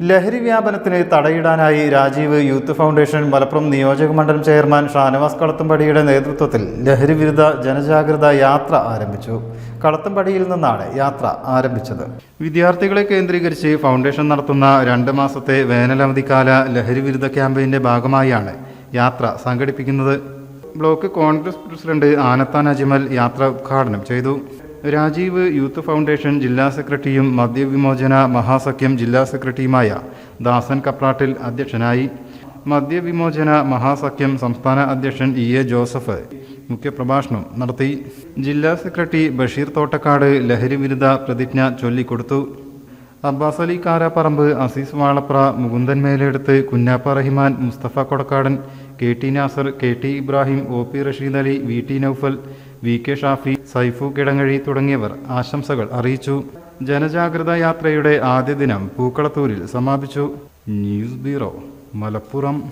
ലഹരി വ്യാപനത്തിന് തടയിടാനായി രാജീവ് യൂത്ത് ഫൗണ്ടേഷൻ മലപ്പുറം നിയോജക മണ്ഡലം ചെയർമാൻ ഷാനവാസ് കളത്തുംപടിയുടെ നേതൃത്വത്തിൽ ലഹരി വിരുദ്ധ ജനജാഗ്രത യാത്ര ആരംഭിച്ചു. കളത്തുംപടിയിൽ നിന്നാണ് യാത്ര ആരംഭിച്ചത്. വിദ്യാർത്ഥികളെ കേന്ദ്രീകരിച്ച് ഫൗണ്ടേഷൻ നടത്തുന്ന രണ്ട് മാസത്തെ വേനലവധിക്കാല ലഹരി വിരുദ്ധ ക്യാമ്പയിന്റെ ഭാഗമായാണ് യാത്ര സംഘടിപ്പിക്കുന്നത്. ബ്ലോക്ക് കോൺഗ്രസ് പ്രസിഡന്റ് ആനത്താൻ അജിമൽ യാത്ര ഉദ്ഘാടനം ചെയ്തു. രാജീവ് യൂത്ത് ഫൗണ്ടേഷൻ ജില്ലാ സെക്രട്ടറിയും മദ്യവിമോചന മഹാസഖ്യം ജില്ലാ സെക്രട്ടറിയുമായ ദാസൻ കപ്രാട്ടിൽ അധ്യക്ഷനായി മദ്യവിമോചന മഹാസഖ്യം സംസ്ഥാന അധ്യക്ഷൻ ഇ എ ജോസഫ് മുഖ്യപ്രഭാഷണം നടത്തി. ജില്ലാ സെക്രട്ടറി ബഷീർ തോട്ടക്കാട് ലഹരി വിരുദ്ധ പ്രതിജ്ഞ ചൊല്ലിക്കൊടുത്തു. Abbas Ali Karaparamba Azeez Valapra Mukundan Meleduth Kunjappa Rahiman Musthafa Kodakkadan K T Nasar K T Ibrahim O P Rasheed Ali V T Noufal V K Shafi Saifu Kidangazhi തുടങ്ങിയവർ ആശംസകൾ അറിയിച്ചു. ജനജാഗ്രത യാത്രയുടെ ആദ്യ ദിനം പൂക്കളത്തൂരിൽ സമാപിച്ചു. News bureau Malappuram.